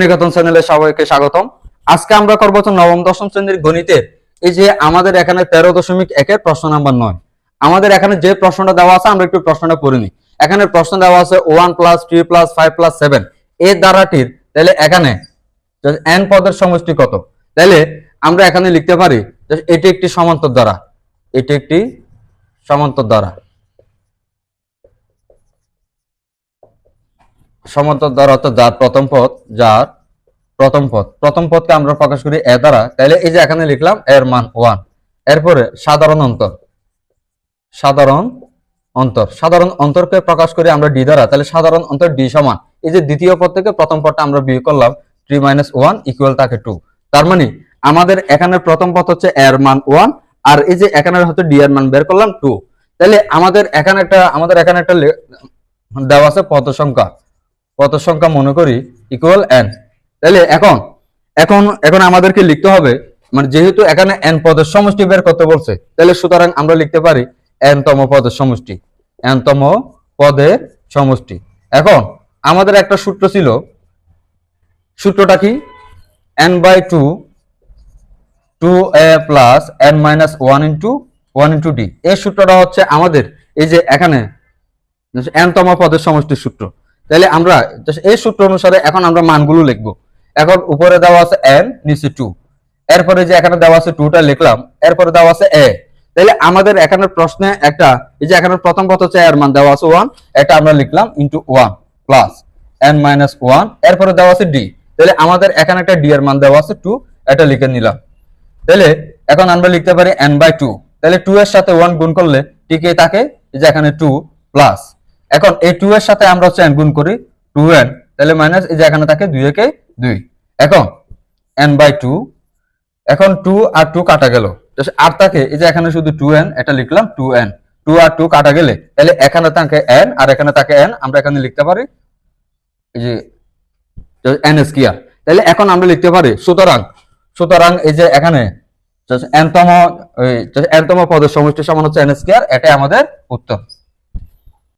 নিকেতন চ্যানেলে সবাইকে স্বাগতম। আজকে আমরা করব নবম, দশম শ্রেণির গণিতের। এই যে আমাদের এখানে তেরো দশমিক একের প্রশ্ন নাম্বার নয়। আমাদের এখানে যে প্রশ্নটা দেওয়া আছে, আমরা একটু প্রশ্নটা পড়ে নিই। এখানে প্রশ্ন দেওয়া আছে one plus three plus five plus seven এই দ্বারাটির, তাহলে এখানে এন পদের সমষ্টি কত? তাহলে আমরা এখানে লিখতে পারি এটি একটি সমান্তর দ্বারা। এটি একটি সমান্তর দ্বারা। সমান্তর দ্বারা অর্থাৎ যার প্রথম পদ যার প্রথম পদ প্রথম পদকে আমরা প্রকাশ করি এ দ্বারা। তাহলে এই যে এখানে লিখলাম, এর মান ওয়ান। এরপরে সাধারণ অন্তর। সাধারণ অন্তর। সাধারণ অন্তরকে প্রকাশ করি আমরা ডি দ্বারা। তাহলে সাধারণ অন্তর ডি সমান। এই যে দ্বিতীয় পদ থেকে প্রথম পদটা আমরা বিয়োগ করলাম থ্রি মাইনাস ওয়ান ইকুয়াল থাকে টু তার মানে আমাদের এখানে প্রথম পদ হচ্ছে এর মান ওয়ান আর এই যে এখানে হচ্ছে ডি এর মান বের করলাম টু তাহলে আমাদের এখানে একটা আমাদের এখানে একটা দেওয়া আছে পদ সংখ্যা। পদ সংখ্যা মনে করি ইকুয়াল এন তাহলে এখন এখন এখন আমাদেরকে লিখতে হবে মানে যেহেতু এখানে এন পদের সমষ্টি বের করতে বলছে তাহলে সুতরাং আমরা লিখতে পারি এন তম পদের সমষ্টি এন তম পদের সমষ্টি। এখন, আমাদের একটা সূত্র ছিল, সূত্রটা কি? N by two two a plus n minus one into one into d এই সূত্রটা হচ্ছে আমাদের, এই যে এখানে এন তম পদের সমষ্টির সূত্র। তাহলে আমরা এই সূত্র অনুসারে এখন আমরা মানগুলো লিখব। এখন উপরে দেওয়া আছে এন নিচে টু এরপরে যে এখানে দেওয়া আছে টুটা লিখলাম, এরপরে দেওয়া আছে এ তাহলে আমাদের এখানে প্রশ্নে একটা, এই যে এখানে প্রথম কথা হচ্ছে এর মান, দেওয়া আছে ওয়ান এটা আমরা লিখলাম into one plus n minus one এরপরে দেওয়া আছে ডি তাহলে আমাদের এখানে একটা ডি এর মান দেওয়া আছে টু এটা লিখে নিলাম। তাহলে এখন আমরা লিখতে পারি এন বাই টু তাহলে টু এর সাথে ওয়ান গুণ করলে টিকে থাকে যে এখানে টু প্লাস এখন এই টু এর সাথে আমরা হচ্ছে n গুণ করি টু এন তাহলে মাইনাস এই যে এখানে থাকে দুই একে দুই। এখন এন বাই টু এখন টু আর টু কাটা গেল। আর থাকে এই যে এখানে শুধু টু এন এটা লিখলাম টু এন টু আর টু কাটা গেলে, তাহলে এখানে থাকে এন আর এখানে থাকে এন আমরা এখানে লিখতে পারি এই যে এন এস স্কয়ার তাহলে এখন আমরা লিখতে পারি, সুতরাং সুতরাং এই যে এখানে এনতম এনতম পদের সমষ্টি সমান হচ্ছে এন স্কয়ার এটাই আমাদের উত্তর।